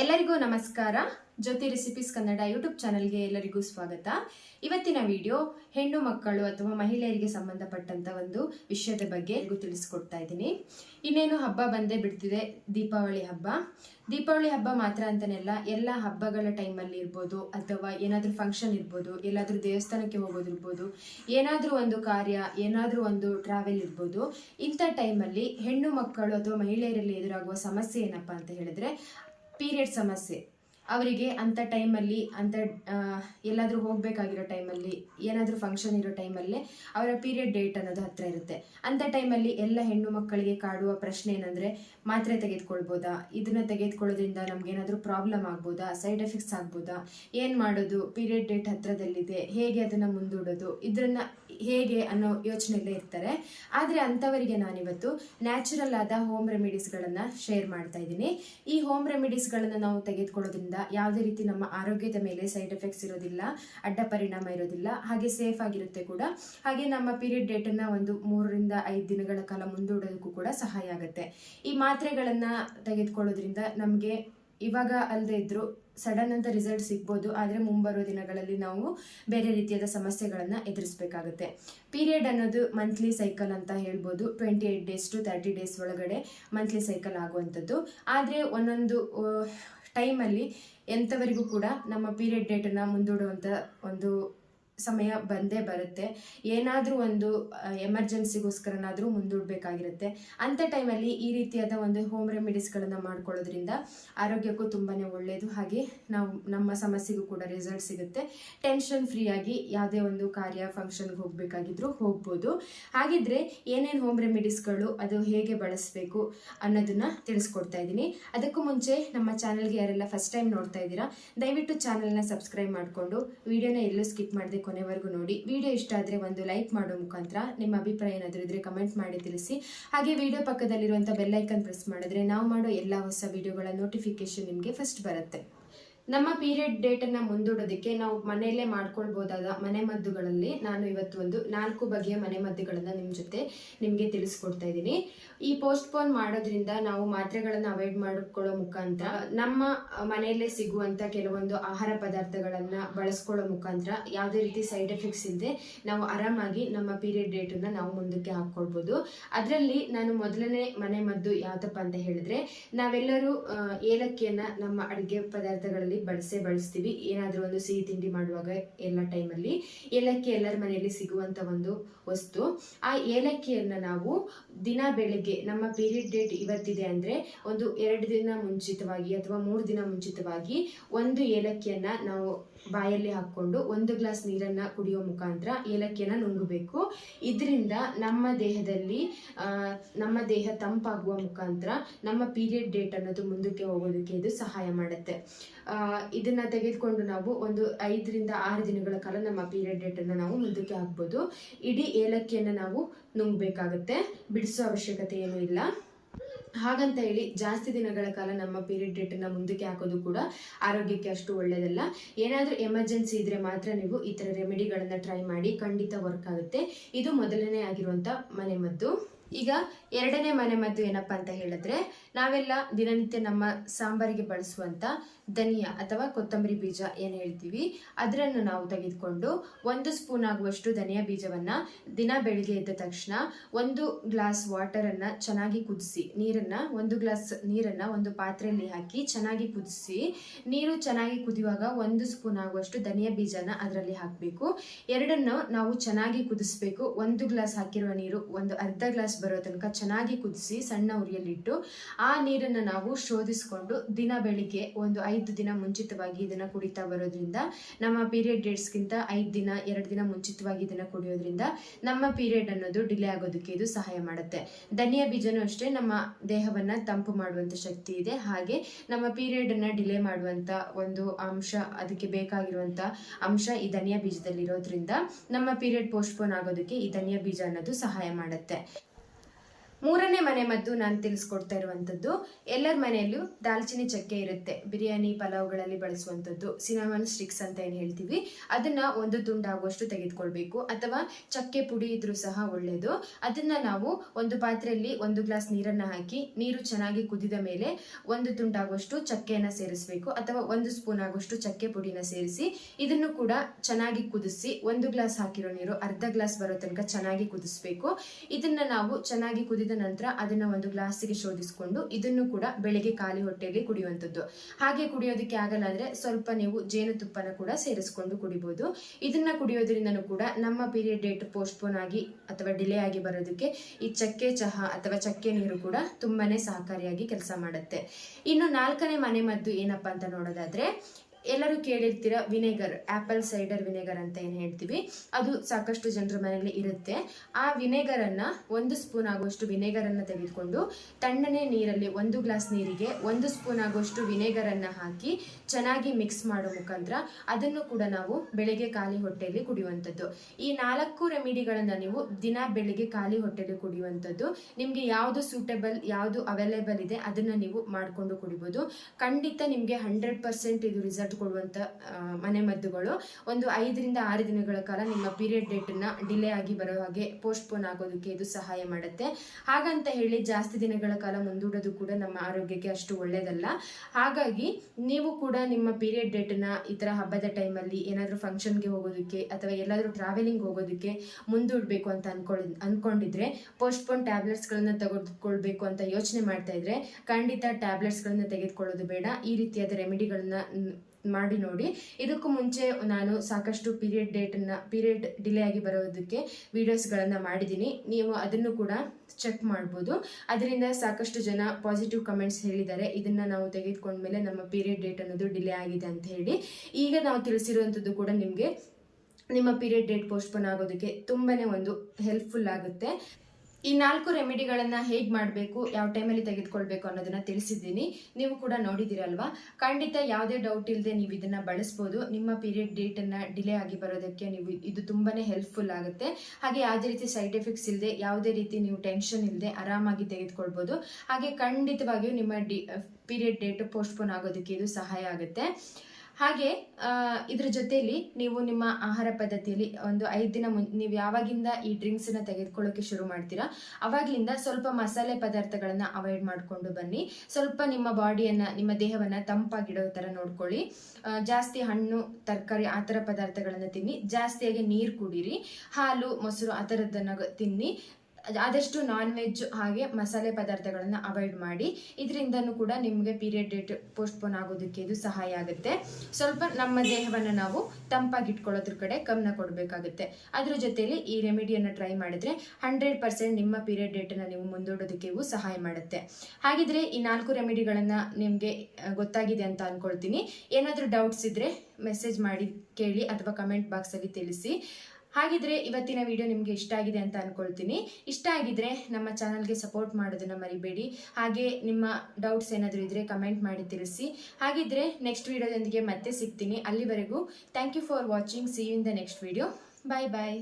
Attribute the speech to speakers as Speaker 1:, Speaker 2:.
Speaker 1: ಎಲ್ಲರಿಗೂ ನಮಸ್ಕಾರ. ಜ್ಯೋತಿ recipes Kannada YouTube ಚಾನಲ್ಗೆ ಎಲ್ಲರಿಗೂ ಸ್ವಾಗತ. ಇವತ್ತಿನ ವಿಡಿಯೋ ಹೆಣ್ಣು ಮಕ್ಕಳು ಅಥವಾ ಮಹಿಳೆಯರಿಗೆ ಸಂಬಂಧಪಟ್ಟಂತ ಒಂದು ವಿಷಯದ ಬಗ್ಗೆ ತಿಳಿಸ್ಕೊಡ್ತಾ ಇದ್ದೀನಿ. ಇನ್ನೇನು ಹಬ್ಬ ಬಂದೇ ಬಿಡ್ತಿದೆ, ದೀಪಾವಳಿ ಹಬ್ಬ. ದೀಪಾವಳಿ ಹಬ್ಬ ಮಾತ್ರ ಅಂತನೆಲ್ಲ, ಎಲ್ಲ ಹಬ್ಬಗಳ ಟೈಮಲ್ಲಿ ಇರ್ಬೋದು, ಅಥವಾ ಏನಾದರೂ ಫಂಕ್ಷನ್ ಇರ್ಬೋದು, ಎಲ್ಲಾದರೂ ದೇವಸ್ಥಾನಕ್ಕೆ ಹೋಗೋದಿರ್ಬೋದು ಏನಾದರೂ ಒಂದು ಕಾರ್ಯ, ಏನಾದರೂ ಒಂದು ಟ್ರಾವೆಲ್ ಇರ್ಬೋದು, ಇಂಥ ಟೈಮಲ್ಲಿ ಹೆಣ್ಣು ಮಕ್ಕಳು ಅಥವಾ ಮಹಿಳೆಯರಲ್ಲಿ ಎದುರಾಗುವ ಸಮಸ್ಯೆ ಏನಪ್ಪ ಅಂತ ಹೇಳಿದ್ರೆ ಪೀರಿಯಡ್ ಸಮಸ್ಯೆ ಅವರಿಗೆ ಅಂಥ ಟೈಮಲ್ಲಿ ಅಂಥ ಎಲ್ಲಾದರೂ ಹೋಗಬೇಕಾಗಿರೋ ಟೈಮಲ್ಲಿ, ಏನಾದರೂ ಫಂಕ್ಷನ್ ಇರೋ ಟೈಮಲ್ಲೇ ಅವರ ಪೀರಿಯಡ್ ಡೇಟ್ ಅನ್ನೋದು ಹತ್ತಿರ ಇರುತ್ತೆ. ಅಂಥ ಟೈಮಲ್ಲಿ ಎಲ್ಲ ಹೆಣ್ಣು ಮಕ್ಕಳಿಗೆ ಕಾಡುವ ಪ್ರಶ್ನೆ ಏನಂದರೆ, ಮಾತ್ರೆ ತೆಗೆದುಕೊಳ್ಬೋದಾ? ಇದನ್ನು ತೆಗೆದುಕೊಳ್ಳೋದ್ರಿಂದ ನಮಗೇನಾದರೂ ಪ್ರಾಬ್ಲಮ್ ಆಗ್ಬೋದಾ? ಸೈಡ್ ಎಫೆಕ್ಟ್ಸ್ ಆಗ್ಬೋದಾ? ಏನು ಮಾಡೋದು? ಪೀರಿಯಡ್ ಡೇಟ್ ಹತ್ತಿರದಲ್ಲಿದೆ ಹೇಗೆ ಅದನ್ನು ಮುಂದೂಡೋದು? ಇದನ್ನು ಹೇಗೆ ಅನ್ನೋ ಯೋಚನೆಯಲ್ಲೇ ಇರ್ತಾರೆ. ಆದರೆ ಅಂಥವರಿಗೆ ನಾನಿವತ್ತು ನ್ಯಾಚುರಲ್ ಆದ ಹೋಮ್ ರೆಮಿಡೀಸ್ಗಳನ್ನು ಶೇರ್ ಮಾಡ್ತಾ ಇದ್ದೀನಿ. ಈ ಹೋಮ್ ರೆಮಿಡೀಸ್ಗಳನ್ನು ನಾವು ತೆಗೆದುಕೊಳ್ಳೋದ್ರಿಂದ ಯಾವುದೇ ರೀತಿ ನಮ್ಮ ಆರೋಗ್ಯದ ಮೇಲೆ ಸೈಡ್ ಎಫೆಕ್ಟ್ಸ್ ಇರೋದಿಲ್ಲ, ಅಡ್ಡ ಪರಿಣಾಮ ಇರೋದಿಲ್ಲ, ಹಾಗೆ ಸೇಫ್ ಆಗಿರುತ್ತೆ ಕೂಡ. ಹಾಗೆ ನಮ್ಮ ಪೀರಿಯಡ್ ಡೇಟನ್ನು ಒಂದು ಮೂರರಿಂದ ಐದು ದಿನಗಳ ಕಾಲ ಮುಂದೂಡೋದಕ್ಕೂ ಕೂಡ ಸಹಾಯ ಆಗುತ್ತೆ. ಈ ಮಾತ್ರೆಗಳನ್ನು ತೆಗೆದುಕೊಳ್ಳೋದ್ರಿಂದ ನಮಗೆ ಇವಾಗ ಅಲ್ಲದೆ ಇದ್ದರೂ ಸಡನ್ ಅಂತ ರಿಸಲ್ಟ್ ಸಿಗ್ಬೋದು, ಆದರೆ ಮುಂಬರುವ ದಿನಗಳಲ್ಲಿ ನಾವು ಬೇರೆ ರೀತಿಯಾದ ಸಮಸ್ಯೆಗಳನ್ನು ಎದುರಿಸಬೇಕಾಗುತ್ತೆ. ಪೀರಿಯಡ್ ಅನ್ನೋದು ಮಂತ್ಲಿ ಸೈಕಲ್ ಅಂತ ಹೇಳ್ಬೋದು. Twenty eight days to thirty days ಒಳಗಡೆ ಮಂತ್ಲಿ ಸೈಕಲ್ ಆಗುವಂಥದ್ದು. ಆದರೆ ಒಂದೊಂದು ಟೈಮಲ್ಲಿ ಎಂಥವರಿಗೂ ಕೂಡ ನಮ್ಮ ಪೀರಿಯಡ್ ಡೇಟನ್ನು ಮುಂದೂಡುವಂಥ ಒಂದು ಸಮಯ ಬಂದೇ ಬರುತ್ತೆ. ಏನಾದರೂ ಒಂದು ಎಮರ್ಜೆನ್ಸಿಗೋಸ್ಕರನಾದರೂ ಮುಂದೂಡಬೇಕಾಗಿರುತ್ತೆ. ಅಂಥ ಟೈಮಲ್ಲಿ ಈ ರೀತಿಯಾದ ಒಂದು ಹೋಮ್ ರೆಮಿಡೀಸ್ಗಳನ್ನು ಮಾಡ್ಕೊಳ್ಳೋದ್ರಿಂದ ಆರೋಗ್ಯಕ್ಕೂ ತುಂಬಾ ಒಳ್ಳೆಯದು ಹಾಗೆ ನಾವು, ನಮ್ಮ ಸಮಸ್ಯೆಗೂ ಕೂಡ ರಿಸಲ್ಟ್ ಸಿಗುತ್ತೆ. ಟೆನ್ಷನ್ ಫ್ರೀ ಆಗಿ ಯಾವುದೇ ಒಂದು ಕಾರ್ಯ, ಫಂಕ್ಷನ್ಗೆ ಹೋಗಬೇಕಾಗಿದ್ರು ಹೋಗ್ಬೋದು. ಹಾಗಿದ್ರೆ ಏನೇನು ಹೋಮ್ ರೆಮಿಡೀಸ್ಗಳು, ಅದು ಹೇಗೆ ಬಳಸಬೇಕು ಅನ್ನೋದನ್ನು ತಿಳಿಸ್ಕೊಡ್ತಾ ಇದ್ದೀನಿ. ಅದಕ್ಕೂ ಮುಂಚೆ ನಮ್ಮ ಚಾನಲ್ಗೆ ಯಾರೆಲ್ಲ ಫಸ್ಟ್ ಟೈಮ್ ನೋಡ್ತಾ ಇದ್ದೀರಾ, ದಯವಿಟ್ಟು ಚಾನಲ್ನ ಸಬ್ಸ್ಕ್ರೈಬ್ ಮಾಡಿಕೊಂಡು, ವಿಡಿಯೋನ ಎಲ್ಲೂ ಸ್ಕಿಪ್ ಮಾಡದೆ ಕೊನೆವರೆಗೂ ನೋಡಿ. ವಿಡಿಯೋ ಇಷ್ಟ ಆದರೆ ಒಂದು ಲೈಕ್ ಮಾಡೋ ಮುಖಾಂತರ ನಿಮ್ಮ ಅಭಿಪ್ರಾಯ ಏನಾದರೂ ಇದ್ರೆ ಕಮೆಂಟ್ ಮಾಡಿ ತಿಳಿಸಿ. ಹಾಗೆ ವಿಡಿಯೋ ಪಕ್ಕದಲ್ಲಿರುವಂಥ ಬೆಲ್ಲೈಕನ್ ಪ್ರೆಸ್ ಮಾಡಿದ್ರೆ ನಾವು ಮಾಡೋ ಎಲ್ಲ ಹೊಸ ವಿಡಿಯೋಗಳ ನೋಟಿಫಿಕೇಶನ್ ನಿಮಗೆ ಫಸ್ಟ್ ಬರುತ್ತೆ. ನಮ್ಮ ಪೀರಿಯಡ್ ಡೇಟನ್ನು ಮುಂದೂಡೋದಕ್ಕೆ ನಾವು ಮನೆಯಲ್ಲೇ ಮಾಡ್ಕೊಳ್ಬೋದಾದ ಮನೆಮದ್ದುಗಳಲ್ಲಿ ನಾನು ಇವತ್ತು ಒಂದು ನಾಲ್ಕು ಬಗೆಯ ಮನೆಮದ್ದುಗಳನ್ನು ನಿಮ್ಮ ಜೊತೆ ನಿಮಗೆ ತಿಳಿಸ್ಕೊಡ್ತಾ ಇದ್ದೀನಿ. ಈ ಪೋಸ್ಟ್ಪೋನ್ ಮಾಡೋದ್ರಿಂದ ನಾವು ಮಾತ್ರೆಗಳನ್ನು ಅವಾಯ್ಡ್ ಮಾಡಿಕೊಳ್ಳೋ ಮುಖಾಂತರ, ನಮ್ಮ ಮನೆಯಲ್ಲೇ ಸಿಗುವಂಥ ಕೆಲವೊಂದು ಆಹಾರ ಪದಾರ್ಥಗಳನ್ನು ಬಳಸ್ಕೊಳ್ಳೋ ಮುಖಾಂತರ ಯಾವುದೇ ರೀತಿ ಸೈಡ್ ಎಫೆಕ್ಟ್ಸ್ ಇಲ್ಲದೆ ನಾವು ಆರಾಮಾಗಿ ನಮ್ಮ ಪೀರಿಯಡ್ ಡೇಟನ್ನು ನಾವು ಮುಂದಕ್ಕೆ ಹಾಕ್ಕೊಳ್ಬೋದು. ಅದರಲ್ಲಿ ನಾನು ಮೊದಲನೇ ಮನೆ ಮದ್ದು ಯಾವುದಪ್ಪ ಅಂತ ಹೇಳಿದ್ರೆ, ನಾವೆಲ್ಲರೂ ಏಲಕ್ಕಿಯನ್ನ ನಮ್ಮ ಅಡುಗೆ ಪದಾರ್ಥಗಳಲ್ಲಿ ಬಳಸೇ ಬಳಸ್ತೀವಿ. ಏನಾದರೂ ಒಂದು ಸಿಹಿ ತಿಂಡಿ ಮಾಡುವಾಗ ಎಲ್ಲ ಟೈಮಲ್ಲಿ ಏಲಕ್ಕಿ ಎಲ್ಲರ ಮನೆಯಲ್ಲಿ ಸಿಗುವಂಥ ಒಂದು ವಸ್ತು. ಆ ಏಲಕ್ಕಿಯನ್ನು ನಾವು ದಿನ ಬೆಳಗ್ಗೆ ನಮ್ಮ ಪೀರಿಯಡ್ ಡೇಟ್ ಇವತ್ತಿದೆ ಅಂದರೆ ಒಂದು ಎರಡು ದಿನ ಮುಂಚಿತವಾಗಿ ಅಥವಾ ಮೂರು ದಿನ ಮುಂಚಿತವಾಗಿ ಒಂದು ಏಲಕ್ಕಿಯನ್ನು ನಾವು ಬಾಯಲ್ಲಿ ಹಾಕ್ಕೊಂಡು ಒಂದು ಗ್ಲಾಸ್ ನೀರನ್ನು ಕುಡಿಯೋ ಮುಖಾಂತರ ಏಲಕ್ಕಿಯನ್ನು ನುಂಗಬೇಕು. ಇದರಿಂದ ನಮ್ಮ ದೇಹದಲ್ಲಿ ನಮ್ಮ ದೇಹ ತಂಪಾಗುವ ಮುಖಾಂತರ ನಮ್ಮ ಪೀರಿಯಡ್ ಡೇಟ್ ಅನ್ನೋದು ಮುಂದಕ್ಕೆ ಹೋಗೋದಕ್ಕೆ ಇದು ಸಹಾಯ ಮಾಡುತ್ತೆ. ಇದನ್ನ ತೆಗೆದುಕೊಂಡು ನಾವು ಒಂದು ಐದರಿಂದ ಆರು ದಿನಗಳ ಕಾಲ ನಮ್ಮ ಪೀರಿಯಡ್ ಡೇಟನ್ನು ನಾವು ಮುಂದಕ್ಕೆ ಹಾಕ್ಬೋದು. ಇಡೀ ಏಲಕ್ಕಿಯನ್ನು ನಾವು ನುಂಗಬೇಕಾಗುತ್ತೆ. ಬಿಡಿಸೋ ಅವಶ್ಯಕತೆ ಏನೂ ಇಲ್ಲ. ಹಾಗಂತ ಹೇಳಿ ಜಾಸ್ತಿ ದಿನಗಳ ಕಾಲ ನಮ್ಮ ಪೀರಿಯಡ್ ಡೇಟನ್ನು ಮುಂದಕ್ಕೆ ಹಾಕೋದು ಕೂಡ ಆರೋಗ್ಯಕ್ಕೆ ಅಷ್ಟು ಒಳ್ಳೆಯದಲ್ಲ ಏನಾದರೂ ಎಮರ್ಜೆನ್ಸಿ ಇದ್ರೆ ಮಾತ್ರ ನೀವು ಈ ಥರ ರೆಮಿಡಿಗಳನ್ನು ಟ್ರೈ ಮಾಡಿ ಖಂಡಿತ ವರ್ಕ್ ಆಗುತ್ತೆ. ಇದು ಮೊದಲನೇ ಆಗಿರುವಂಥ ಮನೆಮದ್ದು. ಈಗ ಎರಡನೇ ಮನೆ ಮದ್ದು ಏನಪ್ಪ ಅಂತ ಹೇಳಿದ್ರೆ, ನಾವೆಲ್ಲ ದಿನನಿತ್ಯ ನಮ್ಮ ಸಾಂಬಾರಿಗೆ ಬಳಸುವಂಥ ಧನಿಯಾ ಅಥವಾ ಕೊತ್ತಂಬರಿ ಬೀಜ ಏನು ಹೇಳ್ತೀವಿ, ಅದರನ್ನು ನಾವು ತೆಗೆದುಕೊಂಡು ಒಂದು ಸ್ಪೂನ್ ಆಗುವಷ್ಟು ಧನಿಯಾ ಬೀಜವನ್ನು ದಿನ ಬೆಳಿಗ್ಗೆ ಎದ್ದ ತಕ್ಷಣ ಒಂದು ಗ್ಲಾಸ್ ವಾಟರನ್ನು ಚೆನ್ನಾಗಿ ಕುದಿಸಿ, ನೀರನ್ನು ಒಂದು ಗ್ಲಾಸ್ ನೀರನ್ನು ಒಂದು ಪಾತ್ರೆಯಲ್ಲಿ ಹಾಕಿ ಚೆನ್ನಾಗಿ ಕುದಿಸಿ, ನೀರು ಚೆನ್ನಾಗಿ ಕುದಿಯುವಾಗ ಒಂದು ಸ್ಪೂನ್ ಆಗುವಷ್ಟು ಧನಿಯಾ ಬೀಜನ ಅದರಲ್ಲಿ ಹಾಕಬೇಕು. ಎರಡನ್ನು ನಾವು ಚೆನ್ನಾಗಿ ಕುದಿಸ್ಬೇಕು. ಒಂದು ಗ್ಲಾಸ್ ಹಾಕಿರುವ ನೀರು ಒಂದು ಅರ್ಧ ಗ್ಲಾಸ್ ಬರೋ ತನಕ ಚೆನ್ನಾಗಿ ಕುದಿಸಿ ಸಣ್ಣ ಉರಿಯಲ್ಲಿಟ್ಟು ಆ ನೀರನ್ನು ನಾವು ಶೋಧಿಸಿಕೊಂಡು ದಿನ ಬೆಳಿಗ್ಗೆ ಒಂದು ಐದು ದಿನ ಮುಂಚಿತವಾಗಿ ಇದನ್ನು ಕುಡಿತಾ ಬರೋದ್ರಿಂದ ನಮ್ಮ ಪೀರಿಯಡ್ ಡೇಟ್ಸ್ಗಿಂತ ಐದು ದಿನ, ಎರಡು ದಿನ ಮುಂಚಿತವಾಗಿ ಇದನ್ನು ಕುಡಿಯೋದ್ರಿಂದ ನಮ್ಮ ಪೀರಿಯಡ್ ಅನ್ನೋದು ಡಿಲೇ ಆಗೋದಕ್ಕೆ ಇದು ಸಹಾಯ ಮಾಡುತ್ತೆ. ಧನಿಯಾ ಬೀಜನೂ ಅಷ್ಟೇ ನಮ್ಮ ದೇಹವನ್ನು ತಂಪು ಮಾಡುವಂಥ ಶಕ್ತಿ ಇದೆ. ಹಾಗೆ ನಮ್ಮ ಪೀರಿಯಡನ್ನು ಡಿಲೇ ಮಾಡುವಂಥ ಒಂದು ಅಂಶ, ಅದಕ್ಕೆ ಬೇಕಾಗಿರುವಂಥ ಅಂಶ ಈ ಧನಿಯಾ ಬೀಜದಲ್ಲಿರೋದ್ರಿಂದ ನಮ್ಮ ಪೀರಿಯಡ್ ಪೋಸ್ಟ್ಪೋನ್ ಆಗೋದಕ್ಕೆ ಈ ಧನಿಯಾ ಬೀಜ ಅನ್ನೋದು ಸಹಾಯ ಮಾಡುತ್ತೆ. ಮೂರನೇ ಮನೆ ಮದ್ದು ನಾನು ತಿಳಿಸ್ಕೊಡ್ತಾ ಇರುವಂಥದ್ದು. ಎಲ್ಲರ ಮನೆಯಲ್ಲೂ ದಾಲ್ಚಿನ್ನಿ ಚಕ್ಕೆ ಇರುತ್ತೆ. ಬಿರಿಯಾನಿ, ಪಲಾವ್ಗಳಲ್ಲಿ ಬಳಸುವಂಥದ್ದು. ಸಿನಮನ್ ಸ್ಟಿಕ್ಸ್ ಅಂತ ಏನು ಹೇಳ್ತೀವಿ, ಅದನ್ನ ಒಂದು ತುಂಡಾಗುವಷ್ಟು ತೆಗೆದುಕೊಳ್ಬೇಕು. ಅಥವಾ ಚಕ್ಕೆ ಪುಡಿ ಇದ್ರೂ ಸಹ ಒಳ್ಳೆಯದು ಅದನ್ನ ನಾವು ಒಂದು ಪಾತ್ರೆಯಲ್ಲಿ ಒಂದು ಗ್ಲಾಸ್ ನೀರನ್ನ ಹಾಕಿ, ನೀರು ಚೆನ್ನಾಗಿ ಕುದಿದ ಮೇಲೆ ಒಂದು ತುಂಡಾಗುವಷ್ಟು ಚಕ್ಕೆಯನ್ನು ಸೇರಿಸಬೇಕು. ಅಥವಾ ಒಂದು ಸ್ಪೂನ್ ಆಗುವಷ್ಟು ಚಕ್ಕೆ ಪುಡಿನ ಸೇರಿಸಿ, ಇದನ್ನು ಕೂಡ ಚೆನ್ನಾಗಿ ಕುದಿಸಿ, ಒಂದು ಗ್ಲಾಸ್ ಹಾಕಿರೋ ನೀರು ಅರ್ಧ ಗ್ಲಾಸ್ ಬರೋ ತನಕ ಚೆನ್ನಾಗಿ ಕುದಿಸ್ಬೇಕು. ಇದನ್ನು ನಾವು ಚೆನ್ನಾಗಿ ಕುದಿದ ನಂತರ ಅದನ್ನ ಒಂದು ಗ್ಲಾಸಿಗೆ ಶೋಧಿಸಿಕೊಂಡು ಇದನ್ನು ಕೂಡ ಬೆಳಿಗ್ಗೆ ಖಾಲಿ ಹೊಟ್ಟೆಗೆ ಕುಡಿಯುವಂಥದ್ದು. ಹಾಗೆ ಕುಡಿಯೋದಕ್ಕೆ ಆಗಲ್ಲ ಅಂದ್ರೆ ಸ್ವಲ್ಪ ನೀವು ಜೇನುತುಪ್ಪನ ಕೂಡ ಸೇರಿಸ್ಕೊಂಡು ಕುಡಿಬಹುದು ಇದನ್ನ ಕುಡಿಯೋದ್ರಿಂದನೂ ಕೂಡ ನಮ್ಮ ಪೀರಿಯಡ್ ಡೇಟ್ ಪೋಸ್ಟ್ಪೋನ್ ಆಗಿ ಅಥವಾ ಡಿಲೇ ಆಗಿ ಬರೋದಕ್ಕೆ ಈ ಚಕ್ಕೆ ಚಹಾ ಅಥವಾ ಚಕ್ಕೆ ನೀರು ಕೂಡ ತುಂಬಾನೇ ಸಹಕಾರಿಯಾಗಿ ಕೆಲಸ ಮಾಡುತ್ತೆ. ಇನ್ನು ನಾಲ್ಕನೇ ಮನೆ ಮದ್ದು ಏನಪ್ಪಾ ಅಂತ ನೋಡೋದಾದ್ರೆ ಎಲ್ಲರೂ ಕೇಳಿರ್ತೀರ ವಿನೆಗರ್, ಆಪಲ್ ಸೈಡರ್ ವಿನೆಗರ್ ಅಂತ ಏನು ಹೇಳ್ತೀವಿ? ಅದು ಸಾಕಷ್ಟು ಜನರ ಮನೆಯಲ್ಲಿ ಇರುತ್ತೆ. ಆ ವಿನೆಗರನ್ನು ಒಂದು ಸ್ಪೂನ್ ಆಗುವಷ್ಟು ವಿನೆಗರನ್ನು ತೆಗೆದುಕೊಂಡು ತಣ್ಣನೆ ನೀರಲ್ಲಿ ಒಂದು ಗ್ಲಾಸ್ ನೀರಿಗೆ ಒಂದು ಸ್ಪೂನ್ ಆಗುವಷ್ಟು ವಿನೆಗರನ್ನು ಹಾಕಿ ಚೆನ್ನಾಗಿ ಮಿಕ್ಸ್ ಮಾಡೋ ಮುಖಾಂತರ ಅದನ್ನು ಕೂಡ ನಾವು ಬೆಳಗ್ಗೆ ಖಾಲಿ ಹೊಟ್ಟೆಯಲ್ಲಿ ಕುಡಿಯುವಂಥದ್ದು. ಈ ನಾಲ್ಕು ರೆಮಿಡಿಗಳನ್ನು ನೀವು ದಿನ ಬೆಳಿಗ್ಗೆ ಖಾಲಿ ಹೊಟ್ಟೆಯಲ್ಲಿ ಕುಡಿಯುವಂಥದ್ದು. ನಿಮಗೆ ಯಾವುದು ಸೂಟೇಬಲ್ ಯಾವುದು ಅವೈಲೇಬಲ್ ಇದೆ, ಅದನ್ನು ನೀವು ಮಾಡಿಕೊಂಡು ಕುಡಿಬೋದು. ಖಂಡಿತ ನಿಮಗೆ ಹಂಡ್ರೆಡ್ ಪರ್ಸೆಂಟ್ ಇದು ರಿಸಲ್ಟ್ ಕೊಡುವಂತ ಮನೆಮದ್ದುಗಳು ಮನೆ ಮದ್ದುಗಳು. ಒಂದು ಐದರಿಂದ ಆರು ದಿನಗಳ ಕಾಲ ನಿಮ್ಮ ಪೀರಿಯಡ್ ಡೇಟನ್ನ ಡಿಲೇ ಆಗಿ ಬರೋ ಹಾಗೆ ಪೋಸ್ಟ್ಪೋನ್ ಆಗೋದಕ್ಕೆ ಇದು ಸಹಾಯ ಮಾಡುತ್ತೆ. ಹಾಗಂತ ಹೇಳಿ ಜಾಸ್ತಿ ದಿನಗಳ ಕಾಲ ಮುಂದೂಡೋದು ಕೂಡ ನಮ್ಮ ಆರೋಗ್ಯಕ್ಕೆ ಅಷ್ಟು ಒಳ್ಳೆಯದಲ್ಲ ಹಾಗಾಗಿ ನೀವು ಕೂಡ ನಿಮ್ಮ ಪೀರಿಯಡ್ ಡೇಟನ್ನ ಈ ಥರ ಹಬ್ಬದ ಟೈಮಲ್ಲಿ ಏನಾದರೂ ಫಂಕ್ಷನ್ಗೆ ಹೋಗೋದಕ್ಕೆ ಅಥವಾ ಎಲ್ಲಾದರೂ ಟ್ರಾವೆಲಿಂಗ್ ಹೋಗೋದಕ್ಕೆ ಮುಂದೂಡಬೇಕು ಅಂತ ಅನ್ಕೊಳ್, ಅನ್ಕೊಂಡಿದ್ರೆ ಪೋಸ್ಟ್ಪೋನ್ ಟ್ಯಾಬ್ಲೆಟ್ಸ್ಗಳನ್ನ ತೆಗೆದುಕೊಳ್ಬೇಕು ಅಂತ ಯೋಚನೆ ಮಾಡ್ತಾ ಇದ್ರೆ ಖಂಡಿತ ಟ್ಯಾಬ್ಲೆಟ್ಸ್ಗಳನ್ನ ತೆಗೆದುಕೊಳ್ಳೋದು ಬೇಡ. ಈ ರೀತಿಯಾದ ರೆಮಿಡಿಗಳನ್ನ ಮಾಡಿ ನೋಡಿ. ಇದಕ್ಕೂ ಮುಂಚೆ ನಾನು ಸಾಕಷ್ಟು ಪೀರಿಯಡ್ ಡೇಟನ್ನು ಪೀರಿಯಡ್ ಡಿಲೇ ಆಗಿ ಬರೋದಕ್ಕೆ ವೀಡಿಯೋಸ್ಗಳನ್ನು ಮಾಡಿದ್ದೀನಿ ನೀವು ಅದನ್ನು ಕೂಡ ಚೆಕ್ ಮಾಡ್ಬೋದು. ಅದರಿಂದ ಸಾಕಷ್ಟು ಜನ ಪಾಸಿಟಿವ್ ಕಮೆಂಟ್ಸ್ ಹೇಳಿದ್ದಾರೆ. ಇದನ್ನು ನಾವು ತೆಗೆದುಕೊಂಡ್ಮೇಲೆ ನಮ್ಮ ಪೀರಿಯಡ್ ಡೇಟ್ ಅನ್ನೋದು ಡಿಲೇ ಆಗಿದೆ ಅಂತ ಹೇಳಿ. ಈಗ ನಾವು ತಿಳಿಸಿರುವಂಥದ್ದು ಕೂಡ ನಿಮಗೆ ನಿಮ್ಮ ಪೀರಿಯಡ್ ಡೇಟ್ ಪೋಸ್ಟ್ಪೋನ್ ಆಗೋದಕ್ಕೆ ತುಂಬಾ ಒಂದು ಹೆಲ್ಪ್ಫುಲ್ ಆಗುತ್ತೆ. ಈ ನಾಲ್ಕು ರೆಮಿಡಿಗಳನ್ನ ಹೇಗೆ ಮಾಡಬೇಕು, ಯಾವ ಟೈಮಲ್ಲಿ ತೆಗೆದುಕೊಳ್ಬೇಕು ಅನ್ನೋದನ್ನ ತಿಳಿಸಿದ್ದೀನಿ. ನೀವು ಕೂಡ ನೋಡಿದಿರಲ್ವಾ ಖಂಡಿತ ಯಾವುದೇ ಡೌಟ್ ಇಲ್ಲದೆ ನೀವು ಇದನ್ನ ಬಳಸ್ಬೋದು. ನಿಮ್ಮ ಪೀರಿಯಡ್ ಡೇಟನ್ನು ಡಿಲೇ ಆಗಿ ಬರೋದಕ್ಕೆ ನೀವು ಇದು ತುಂಬಾನೇ ಹೆಲ್ಪ್ಫುಲ್ ಆಗುತ್ತೆ. ಹಾಗೆ ಯಾವುದೇ ರೀತಿ ಸೈಡ್ ಎಫೆಕ್ಟ್ಸ್ ಇಲ್ಲದೆ ಯಾವುದೇ ರೀತಿ ನೀವು ಟೆನ್ಷನ್ ಇಲ್ಲದೆ ಆರಾಮಾಗಿ ತೆಗೆದುಕೊಳ್ಬೋದು. ಹಾಗೆ ಖಂಡಿತವಾಗಿಯೂ ನಿಮ್ಮ ಡಿ ಪೀರಿಯಡ್ ಡೇಟ್ ಪೋಸ್ಟ್ಪೋನ್ ಆಗೋದಕ್ಕೆ ಇದು ಸಹಾಯ ಆಗುತ್ತೆ. ಹಾಗೆ ಇದ್ರ ಜೊತೆಯಲ್ಲಿ ನೀವು ನಿಮ್ಮ ಆಹಾರ ಪದ್ಧತಿಯಲ್ಲಿ ಒಂದು ಐದು ದಿನ ಮುನ್, ನೀವು ಯಾವಾಗಿಂದ ಈ ಡ್ರಿಂಕ್ಸನ್ನು ತೆಗೆದುಕೊಳ್ಳೋಕೆ ಶುರು ಮಾಡ್ತೀರಾ, ಅವಾಗ್ಲಿಂದ ಸ್ವಲ್ಪ ಮಸಾಲೆ ಪದಾರ್ಥಗಳನ್ನ ಅವಾಯ್ಡ್ ಮಾಡಿಕೊಂಡು ಬನ್ನಿ. ಸ್ವಲ್ಪ ನಿಮ್ಮ ಬಾಡಿಯನ್ನ, ನಿಮ್ಮ ದೇಹವನ್ನ ತಂಪಾಗಿಡೋ ಥರ ನೋಡ್ಕೊಳ್ಳಿ. ಜಾಸ್ತಿ ಹಣ್ಣು, ತರಕಾರಿ ಆ ಥರ ಪದಾರ್ಥಗಳನ್ನ ತಿನ್ನಿ. ಜಾಸ್ತಿಯಾಗಿ ನೀರು ಕುಡೀರಿ. ಹಾಲು, ಮೊಸರು ಆ ಥರದ್ದನ್ನ ತಿನ್ನಿ. ಆದಷ್ಟು ನಾನ್ ವೆಜ್ ಹಾಗೆ ಮಸಾಲೆ ಪದಾರ್ಥಗಳನ್ನು ಅವಾಯ್ಡ್ ಮಾಡಿ, ಇದರಿಂದನೂ ಕೂಡ ನಿಮಗೆ ಪೀರಿಯಡ್ ಡೇಟ್ ಪೋಸ್ಟ್ಪೋನ್ ಆಗೋದಕ್ಕೆ ಇದು ಸಹಾಯ ಆಗುತ್ತೆ. ಸ್ವಲ್ಪ ನಮ್ಮ ದೇಹವನ್ನು ನಾವು ತಂಪಾಗಿಟ್ಕೊಳ್ಳೋದ್ರ ಕಡೆ ಗಮನ ಕೊಡಬೇಕಾಗುತ್ತೆ. ಅದ್ರ ಜೊತೆಯಲ್ಲಿ ಈ ರೆಮಿಡಿಯನ್ನು ಟ್ರೈ ಮಾಡಿದ್ರೆ ಹಂಡ್ರೆಡ್ ಪರ್ಸೆಂಟ್ ನಿಮ್ಮ ಪೀರಿಯಡ್ ಡೇಟನ್ನು ನೀವು ಮುಂದೂಡೋದಕ್ಕೆ ಸಹಾಯ ಮಾಡುತ್ತೆ. ಹಾಗಿದ್ರೆ ಈ ನಾಲ್ಕು ರೆಮಿಡಿಗಳನ್ನು ನಿಮಗೆ ಗೊತ್ತಾಗಿದೆ ಅಂತ ಅಂದ್ಕೊಳ್ತೀನಿ ಏನಾದರೂ ಡೌಟ್ಸ್ ಇದ್ರೆ ಮೆಸೇಜ್ ಮಾಡಿ, ಕೇಳಿ, ಅಥವಾ ಕಮೆಂಟ್ ಬಾಕ್ಸಲ್ಲಿ ತಿಳಿಸಿ. ಹಾಗಿದ್ರೆ ಇವತ್ತಿನ ವಿಡಿಯೋ ನಿಮಗೆ ಇಷ್ಟ ಆಗಿದೆ ಅಂತ ಅನ್ಕೊಳ್ತೀನಿ. ಇಷ್ಟ ಆಗಿದ್ರೆ ನಮ್ಮ ಚಾನಲ್ಗೆ ಸಪೋರ್ಟ್ ಮಾಡೋದನ್ನ ಮರಿಬೇಡಿ. ಹಾಗೆ ನಿಮ್ಮ ಡೌಟ್ಸ್ ಏನಾದರೂ ಇದ್ರೆ ಕಮೆಂಟ್ ಮಾಡಿ ತಿಳಿಸಿ. ಹಾಗಿದ್ರೆ ನೆಕ್ಸ್ಟ್ ವಿಡಿಯೋದೊಂದಿಗೆ ಮತ್ತೆ ಸಿಗ್ತೀನಿ. ಅಲ್ಲಿವರೆಗೂ thank you for watching see you in the next video bye bye